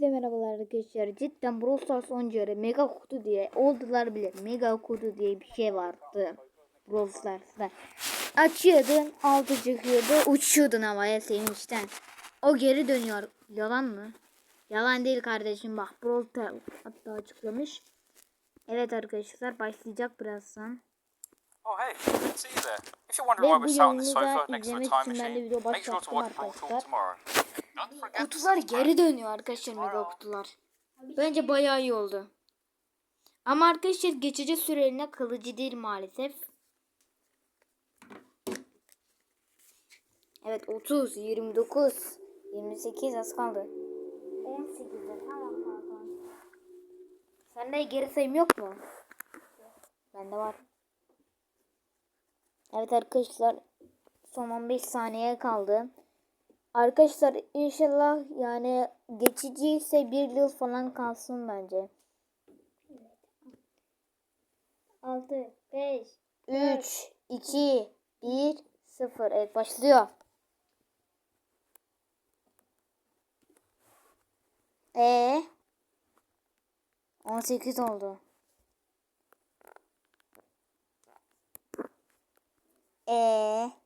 Hepinize merhabalar arkadaşlar. Cidden Brawl Stars oyuncuları mega kutu diye oldular bile. Mega kutu diye bir şey vardı. Brawl Stars'ta. Açıyordun, altı çıkıyordu, uçuyordun havaya sevinçten. O geri dönüyor. Yalan mı? Yalan değil kardeşim bak Brawl Stars hatta açıklamış. Evet arkadaşlar başlayacak birazdan. Oh hey, good to see you there. If you're wondering why we're sat on the yayını sofa next to izlemek time machine, make sure to watch arkadaşlar. tomorrow. Kutular geri dönüyor arkadaşlar mega kutular. Bence bayağı iyi oldu. Ama arkadaşlar geçici süreliğine kalıcı değil maalesef. Evet 30, 29, 28 az kaldı. 18'de tamam pardon. Sende geri sayım yok mu? Bende var. Evet arkadaşlar son 15 saniye kaldı. Arkadaşlar inşallah yani geçici ise bir yıl falan kalsın bence. 6, 5, 3, 2, 1, 0. Evet başlıyor. E 18 oldu. E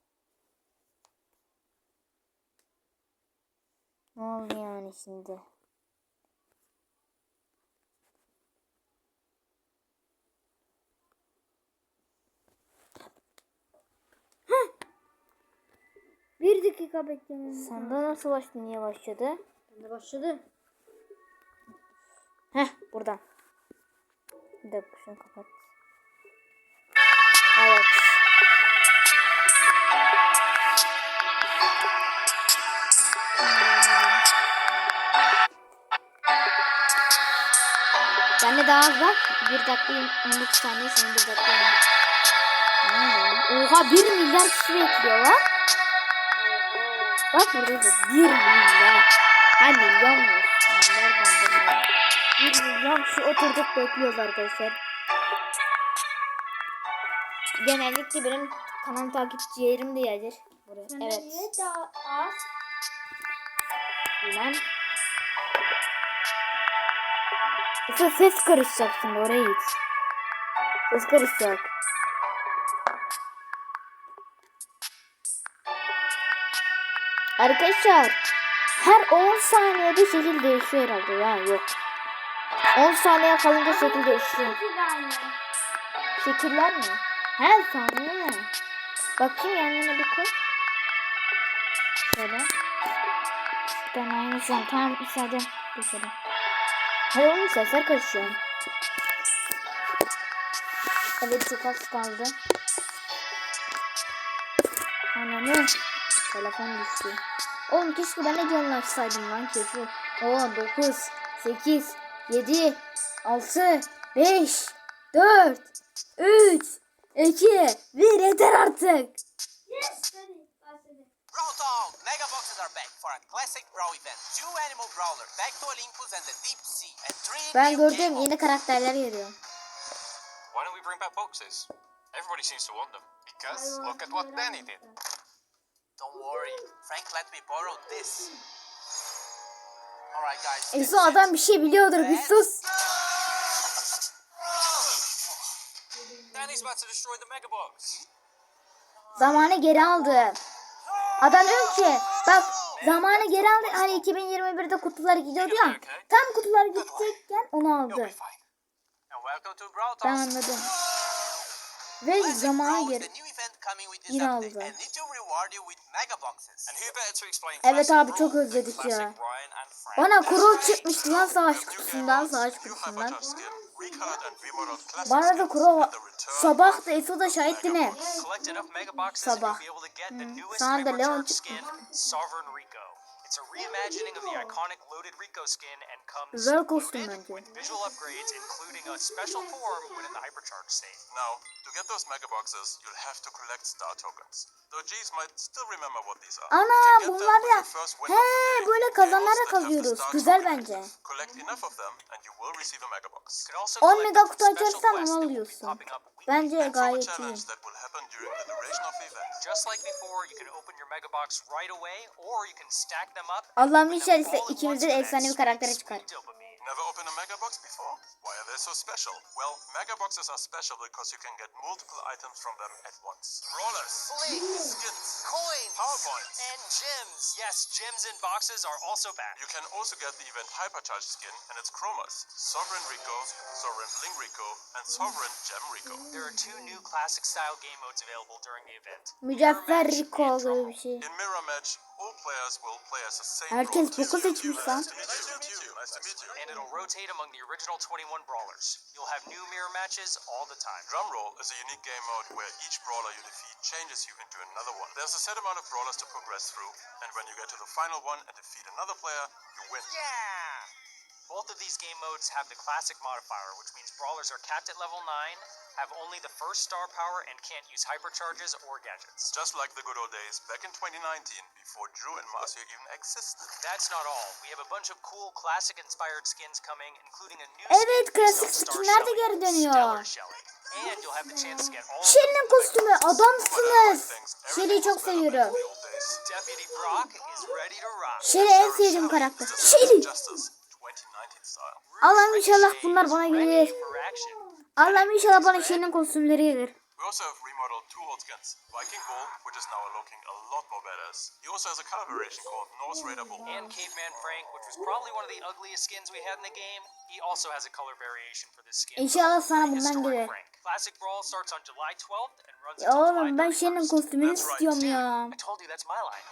Ne oldu yani şimdi? Bir dakika beklememiz Sende nasıl başladı? Niye başladı? Bende başladı. Heh buradan. Bir dakika şunu kapat. Bende daha az var. 1 dakika 12 saniye senin 1 dakika. Oha 1 milyar kişi bekliyor lan. Bak burada da 1 milyar. Ha milyonmuş. Milyar bandı 1 milyon kişi oturduk bekliyoruz arkadaşlar. Genellikle benim kanal takipçilerim de gelir. Buraya. Evet. daha az? Bilmem. Yoksa ses karışacak şimdi oraya git. Ses karışacak. Arkadaşlar her 10 saniyede şekil değişiyor herhalde ya yok. 10 saniye kalınca şekil değişiyor. Şekiller mi? Her saniye mi? Bakayım yanına bir koy. Şöyle. Ben aynı şu an tam müsaade. Geçelim. Hayır sesler karışıyor. Evet çok az kaldı. Ananı. Telefon düştü. Oğlum keşke ben de canlaşsaydım lan keşke. 10, 9, 8, 7, 6, 5, 4, 3, 2, 1 yeter artık. Brawl Talk! Mega boxes are back for a classic Brawl event. Two animal brawler back to Olympus and the deep sea, and three Ben new gördüm yeni karakterler geliyor. Why don't we bring back boxes? Everybody seems to want them. Because look at what Danny did. Don't worry, Frank let me borrow this. Alright guys. Eso that's adam bir şey biliyordur bir sus. Danny's about to destroy the mega box. Zamanı geri aldı. Ha ben ki bak zamanı geri aldı. Hani 2021'de kutular gidiyordu ya. Tam kutular gidecekken onu aldı. Ben anladım. Ve zamanı geri. Yine aldı. Evet abi çok özledik ya. Bana kurul çıkmıştı lan savaş kutusundan savaş kutusundan. Bana da kurul sabah da Efe da şahitti ne? Sabah. Hmm. Sana da Leon çıkmıştı. It's a reimagining of the iconic loaded Rico skin and comes bence. with visual upgrades including a special form when the hypercharge state. Now, to get those mega boxes, you'll have to collect star tokens. Though G's might still remember what these are. Ana bunlar da he böyle kazanlara kazıyoruz. Güzel bence. Collect enough of them and you will receive a mega box. 10 mega kutu açarsan ne alıyorsun? Bence gayet iyi. Just like before, you can open your mega box right away, or you can stack them up. Allah'ım inşallah ise all at ikimiz once de for that efsane bir karaktere çıkar. Sweet dopamine. Never opened a Mega Box before? Why are they so special? Well, Mega Boxes are special because you can get multiple items from them at once. Brawlers, Flings, skins, coins, PowerPoints. and gems. Yes, gems in boxes are also back. You can also get the event Hypercharge skin and its chromas. Sovereign Rico, Sovereign Bling Rico, and Sovereign Gem Rico. There are two new classic style game modes available during the event. Mücevher Mirror match and drum gibi roll. bir şey. In Mirror Match, all players will play as the same Herkes brawler. boku seçmiş lan. Nice to meet you. Nice to meet you. Nice to meet you. And it'll rotate among the original 21 brawlers. You'll have new mirror matches all the time. Drum Roll is a unique game mode where each brawler you defeat changes you into another one. There's a set amount of brawlers to progress through, and when you get to the final one and defeat another player, you win. Yeah! Both of these game modes have the classic modifier, which means brawlers are capped at level 9, have only the first star power, and can't use hypercharges or gadgets. Just like the good old days back in 2019, before Drew and Marcia even existed. That's not all. We have a bunch of cool classic inspired skins coming, including a new Evet, skin klasik called Star skinler de geri dönüyor. Stellar Shelly. And you'll have the chance to get all of kostümü adamsınız. Shelly'yi çok seviyorum. The old days. Deputy Brock is ready to rock. Shelly en sevdiğim karakter. Just Shelly. Justice 2019 style. Allah'ım inşallah bunlar bana gelir. Allah'ım inşallah bana Shelly'nin kostümleri gelir. We also have remodeled two old skins. Viking Bull, which is now looking a lot more badass. He also has a color variation called Norse Raider Bull. And Caveman Frank, which was probably one of the ugliest skins we had in the game, he also has a color variation for this skin. İnşallah sana bundan gelir. Classic Brawl starts on July 12th and runs Ya until oğlum ben 31st. Shelly'nin kostümünü istiyorum ya. I told you that's my line.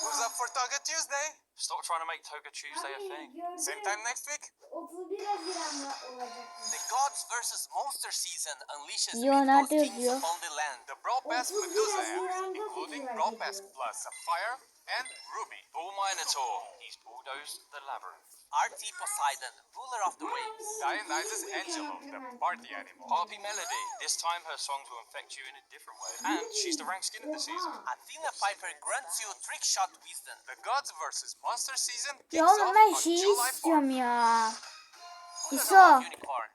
Who's up for Target Tuesday? Stop trying to make Toga Tuesday a thing. Same time next week? 31 Haziran'da olacak. The Gods vs. Monster season unleashes Yo, mythos nerede kings yazıyor? upon the land. The 31 Medusa including festival Brawl Pass geliyor. plus Sapphire and Ruby. Bull Minotaur. He's bulldozed the labyrinth. RT Poseidon, ruler of the waves. Dionysus Angelo, the party animal. Harpy Melody. This time her songs will infect you in a different way. And she's the ranked skin of the season. Athena Piper grants you trick shot wisdom. The Gods vs. Monster season kicks Ya oğlum off ben on şeyi July 4th. istiyorum ya. İso. doesn't love unicorns?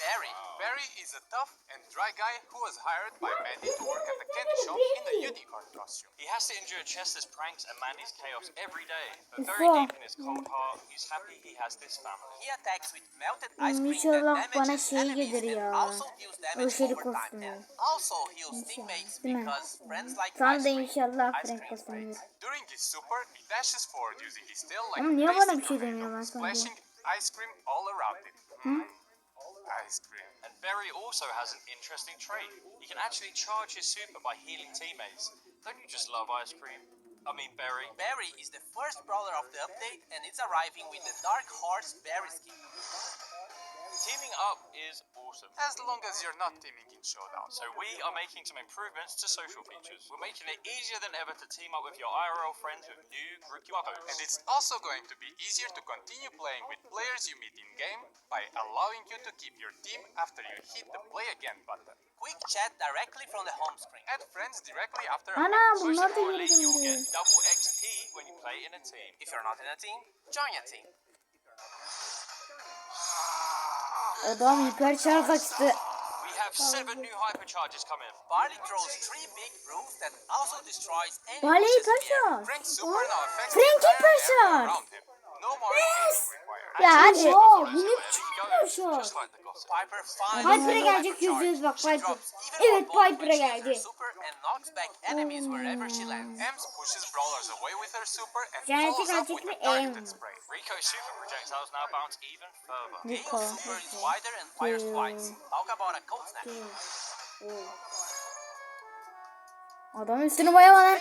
Barry. Barry is a tough and dry guy who was hired by Mandy to work at the candy shop in a unicorn costume. He has to endure Chester's pranks and Mandy's chaos every day. But very all- deep in his cold heart, he's happy he has this family. He attacks with melted ice cream that bana damages enemies and ya. also deals damage Öşeri over time. kostümü. And also heals teammates Değil because friends like Sana ice da cream. inşallah Ice Frank cream kostümü During his super, he dashes forward using his tail like Ama a niye pasty bana bir şey tornado, demiyorlar sanki? splashing ice cream all around him. Mm. Ice cream. And Barry also has an interesting trait. He can actually charge his super by healing teammates. Don't you just love ice cream? I mean, Barry. Barry is the first brawler of the update and it's arriving with the Dark Horse Barry skin. Teaming up is awesome. As long as you're not teaming in Showdown. So we are making some improvements to social features. We're making it easier than ever to team up with your IRL friends with new group QR codes. And it's also going to be easier to continue playing with players you meet in game by allowing you to keep your team after you hit the play again button. Quick chat directly from the home screen. Add friends directly after a Ana match. bunlar da Most importantly, geri you'll döndü. get double XP when you play in a team. If you're not in a team, join a team. Adam hiper şarj açtı. We have seven new hypercharges coming. Barley throws three big brews that also destroys any Barley hiper. Frank's affects Frank hiper area Yes. Ya hadi. Oo, bunu çıkmıyor şu an. Piper'a gelecek yüz bak Piper. Evet Piper'a geldi. Cennete hmm. gelecek mi Aim? Rico. Adam üstünü boyamadan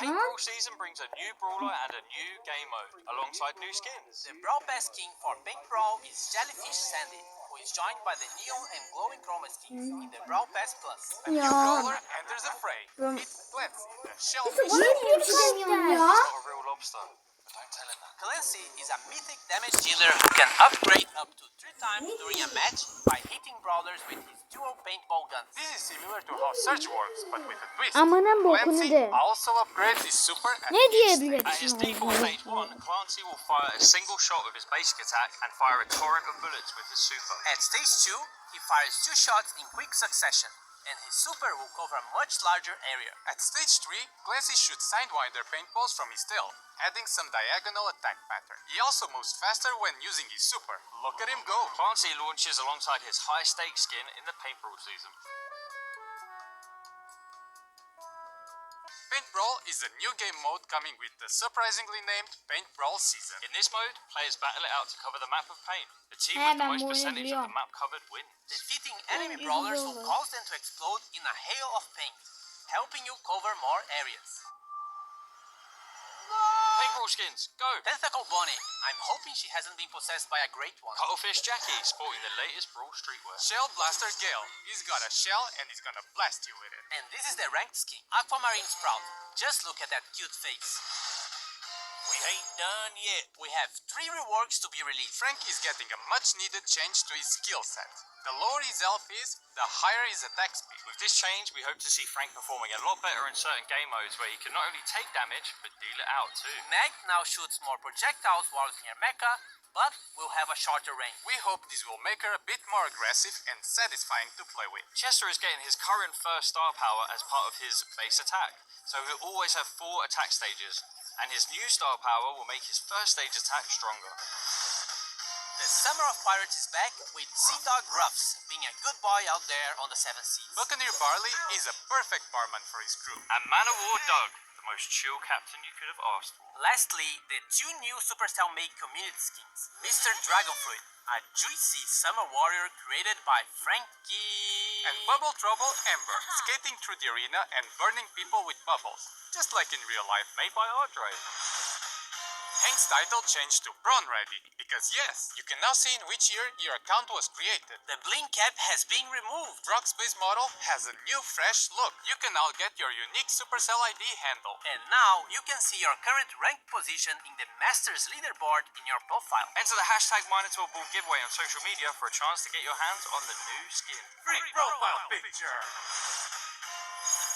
lan. Big Brawl. The Paint season brings a new brawler and a new game mode, alongside new skins. The Brawl Pass King for Pink Brawl is Jellyfish Sandy, who is joined by the Neon and Glowing Chroma skins in the Brawl Pass Plus. A new Ya. brawler enters the fray. Ben- It blends in shellfish. bana niye bir şey demiyorsun ya? Not a real lobster. But don't tell him that. Clancy is a mythic damage dealer who can upgrade up to three times during a match by hitting brawlers with his dual paintball guns. This is similar to how Surge works, but with a twist. Amına bokunu de. also upgrades his super Ne each diyebilirsin? stage. At his default stage 1, Clancy will fire a single shot with his basic attack and fire a torrent of bullets with his super. At stage 2, he fires two shots in quick succession, and his super will cover a much larger area. At stage 3, Clancy shoots Sidewinder paintballs from his tail, adding some diagonal attack pattern. He also moves faster when using his super. Look at him go! Clancy launches alongside his high stakes skin in the paint brawl season. Paint Brawl is a new game mode coming with the surprisingly named Paint Brawl season. In this mode, players battle it out to cover the map of paint. The team with the ben most percentage of the map covered wins. Defeating enemy brawlers will cause them to explode in a hail of paint, helping you cover more areas. Paint brawl skins, go! Tentacle Bonnie, I'm hoping she hasn't been possessed by a great one. Cuttlefish Jackie, sporting the latest brawl streetwear. Shell Blaster Gale. He's got a shell and he's gonna blast you with it. And this is the ranked skin, Aquamarine Sprout. Just look at that cute face. We ain't done yet. We have three reworks to be released. Frank is getting a much needed change to his skill set. The lower his health is, the higher his attack speed. With this change, we hope to see Frank performing a lot better in certain game modes where he can not only take damage, but deal it out too. Meg now shoots more projectiles while near Mecha, but will have a shorter range. We hope this will make her a bit more aggressive and satisfying to play with. Chester is getting his current first star power as part of his base attack, so he'll always have four attack stages, and his new star power will make his first stage attack stronger. The Summer of Pirates is back with Sea Dog Ruffs being a good boy out there on the seven seas. Buccaneer Barley is a perfect barman for his crew. And Man of War Doug, the most chill captain you could have asked for. Lastly, the two new Supercell made community skins. Mr. Dragonfruit, a juicy summer warrior created by Frankie. And Bubble Trouble Ember, skating through the arena and burning people with bubbles, just like in real life. Made by Ardre. Hank's title changed to Prawn Ready, because yes, you can now see in which year your account was created. The bling cap has been removed. Brock's base model has a new fresh look. You can now get your unique Supercell ID handle. And now you can see your current rank position in the Masters leaderboard in your profile. Enter the hashtag Minotaur Ball giveaway on social media for a chance to get your hands on the new skin. Free profile picture!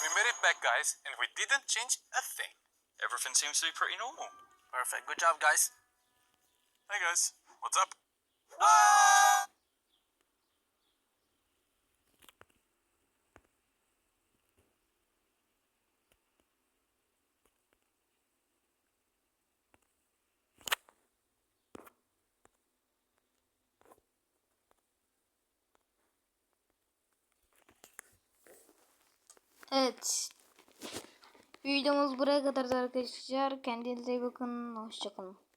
We made it back, guys, and we didn't change a thing. Everything seems to be pretty normal. Perfect. Good job, guys. Hey guys, what's up? Evet. Videomuz buraya kadardı arkadaşlar. Kendinize iyi bakın. Hoşçakalın.